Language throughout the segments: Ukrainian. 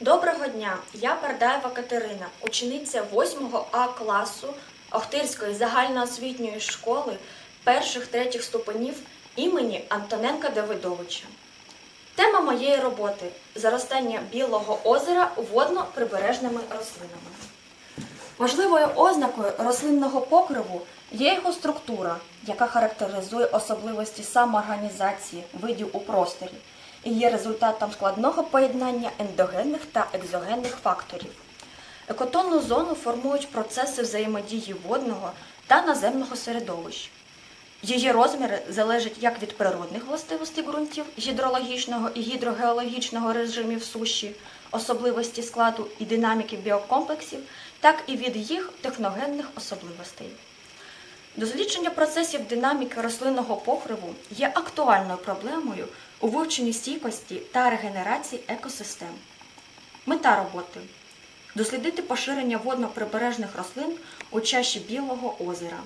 Доброго дня! Я Пардаєва Катерина, учениця 8 А класу Охтирської загальноосвітньої школи перших третіх ступенів імені Антоненка Давидовича. Тема моєї роботи заростання білого озера водно-прибережними рослинами. Важливою ознакою рослинного покриву є його структура, яка характеризує особливості самоорганізації видів у просторі і є результатом складного поєднання ендогенних та екзогенних факторів. Екотонну зону формують процеси взаємодії водного та наземного середовищ. Її розміри залежать як від природних властивостей ґрунтів, гідрологічного і гідрогеологічного режимів суші, особливості складу і динаміки біокомплексів, так і від їх техногенних особливостей. Дослідження процесів динаміки рослинного покриву є актуальною проблемою у вивченні стійкості та регенерації екосистем. Мета роботи дослідити поширення водно-прибережних рослин у чаші Білого озера.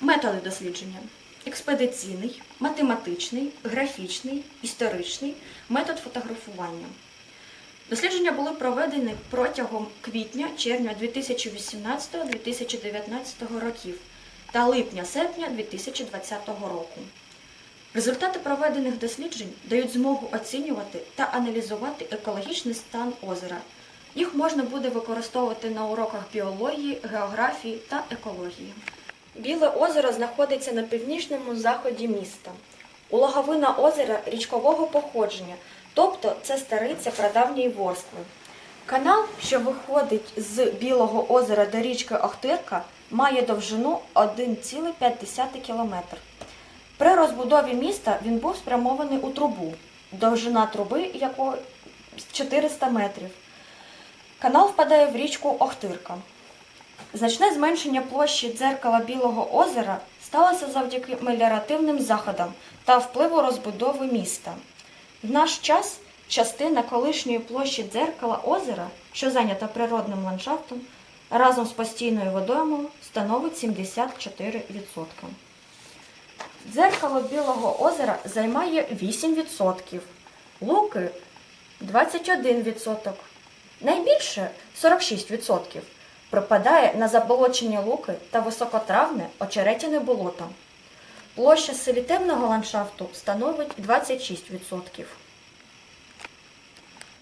Методи дослідження: експедиційний, математичний, графічний, історичний, метод фотографування. Дослідження були проведені протягом квітня-червня 2018-2019 років та липня-серпня 2020 року. Результати проведених досліджень дають змогу оцінювати та аналізувати екологічний стан озера. Їх можна буде використовувати на уроках біології, географії та екології. Біле озеро знаходиться на північному заході міста. Улоговина озера річкового походження, тобто це стариця прадавньої Ворскли. Канал, що виходить з Білого озера до річки Охтирка, має довжину 1,5 км. При розбудові міста він був спрямований у трубу, довжина труби якої 400 метрів. Канал впадає в річку Охтирка. Значне зменшення площі дзеркала Білого озера сталося завдяки меліоративним заходам та впливу розбудови міста. В наш час частина колишньої площі дзеркала озера, що зайнята природним ландшафтом, разом з постійною водоймою становить 74%. Дзеркало Білого озера займає 8%, луки 21%, найбільше 46% припадає на заболочені луки та високотравне очеретяне болото. Площа селітемного ландшафту становить 26%.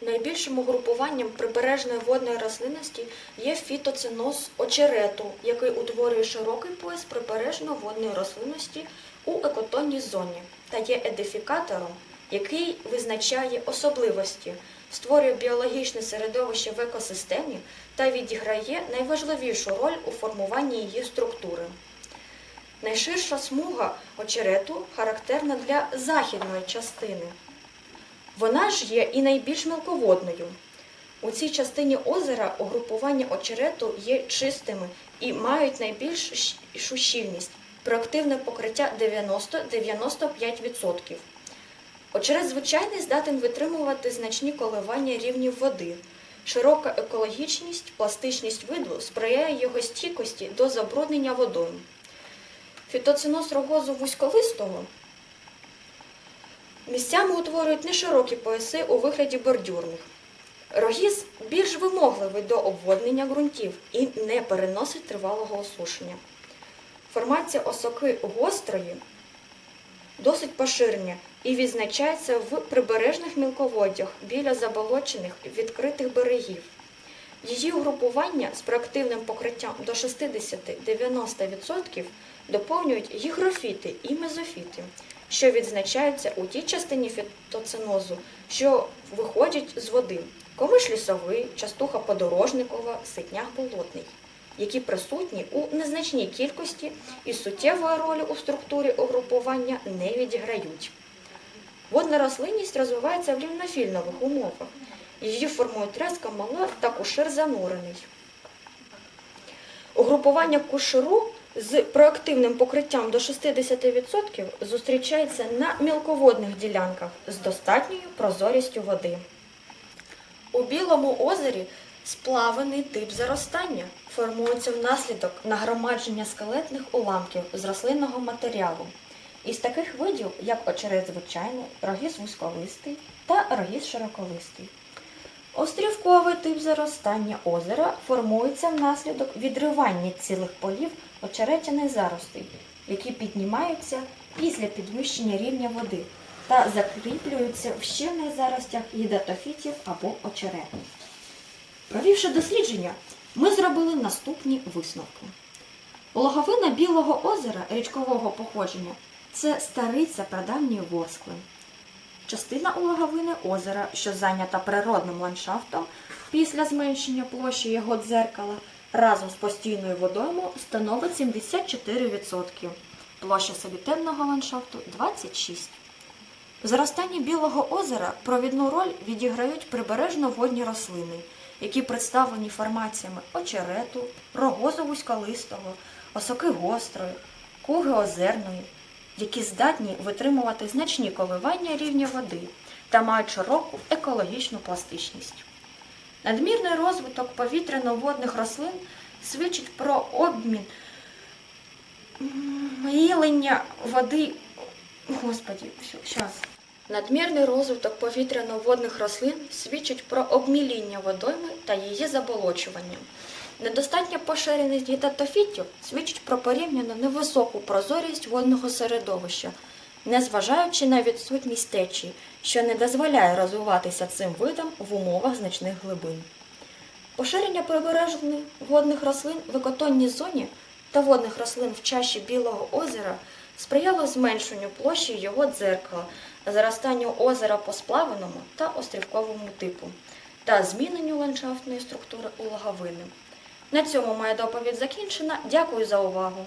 Найбільшим угрупуванням прибережної водної рослинності є фітоциноз очерету, який утворює широкий пояс прибережно-водної рослинності у екотонній зоні та є едифікатором, який визначає особливості, створює біологічне середовище в екосистемі та відіграє найважливішу роль у формуванні її структури. Найширша смуга очерету характерна для західної частини. Вона ж є і найбільш мелководною. У цій частині озера угрупування очерету є чистими і мають найбільшу щільність проактивне покриття 90-95%. Очерет звичайний здатен витримувати значні коливання рівнів води. Широка екологічність, пластичність виду сприяє його стійкості до забруднення водою. Фітоциноз рогозу вузьколистого місцями утворюють неширокі пояси у вигляді бордюрних. Рогіз більш вимогливий до обводнення ґрунтів і не переносить тривалого осушення. Формація осоки гострої досить поширення і відзначається в прибережних мілководдях біля заболочених відкритих берегів. Її угрупування з проактивним покриттям до 60-90% доповнюють гігрофіти і мезофіти, що відзначаються у тій частині фітоцинозу, що виходять з води комиш лісовий, частуха подорожникова, ситняк болотний, які присутні у незначній кількості і суттєвої ролі у структурі угрупування не відіграють. Водна рослинність розвивається в лімнофільнових умовах. Її формують треска мала та кушир занурений. Угрупування куширу з проактивним покриттям до 60% зустрічається на мілководних ділянках з достатньою прозорістю води. У Білому озері сплаваний тип заростання формується внаслідок нагромадження скелетних уламків з рослинного матеріалу. Із таких видів, як очерет звичайний, рогіз вузьколистий та рогіз широколистий. Острівковий тип заростання озера формується внаслідок відривання цілих полів очеретяних заростей, які піднімаються після підвищення рівня води та закріплюються в щільних заростях гідатофітів або очерету. Провівши дослідження, ми зробили наступні висновки. Логовина Білого озера річкового походження це стариця прадавньої Ворскли. Частина улоговини озера, що зайнята природним ландшафтом, після зменшення площі його дзеркала, разом з постійною водоймою становить 74%. Площа собітенного ландшафту 26%. В зростанні Білого озера провідну роль відіграють прибережно-водні рослини, які представлені формаціями очерету, рогозу вузьколистого, осоки гострої, куги озерної, які здатні витримувати значні коливання рівня води та мають широку екологічну пластичність. Надмірний розвиток повітряно-водних рослин свідчить про обмін м, їлення води. Господі, щас. Надмірний розвиток повітряно-водних рослин свідчить про обміління водойми та її заболочування. Недостатня поширеність гідатофітів свідчить про порівняно невисоку прозорість водного середовища, незважаючи на відсутність течії, що не дозволяє розвиватися цим видам в умовах значних глибин. Поширення прибережних водних рослин в екотонній зоні та водних рослин в чаші Білого озера сприяло зменшенню площі його дзеркала, заростанню озера по сплаваному та острівковому типу та зміненню ландшафтної структури у логовини. На цьому моя доповідь закінчена. Дякую за увагу.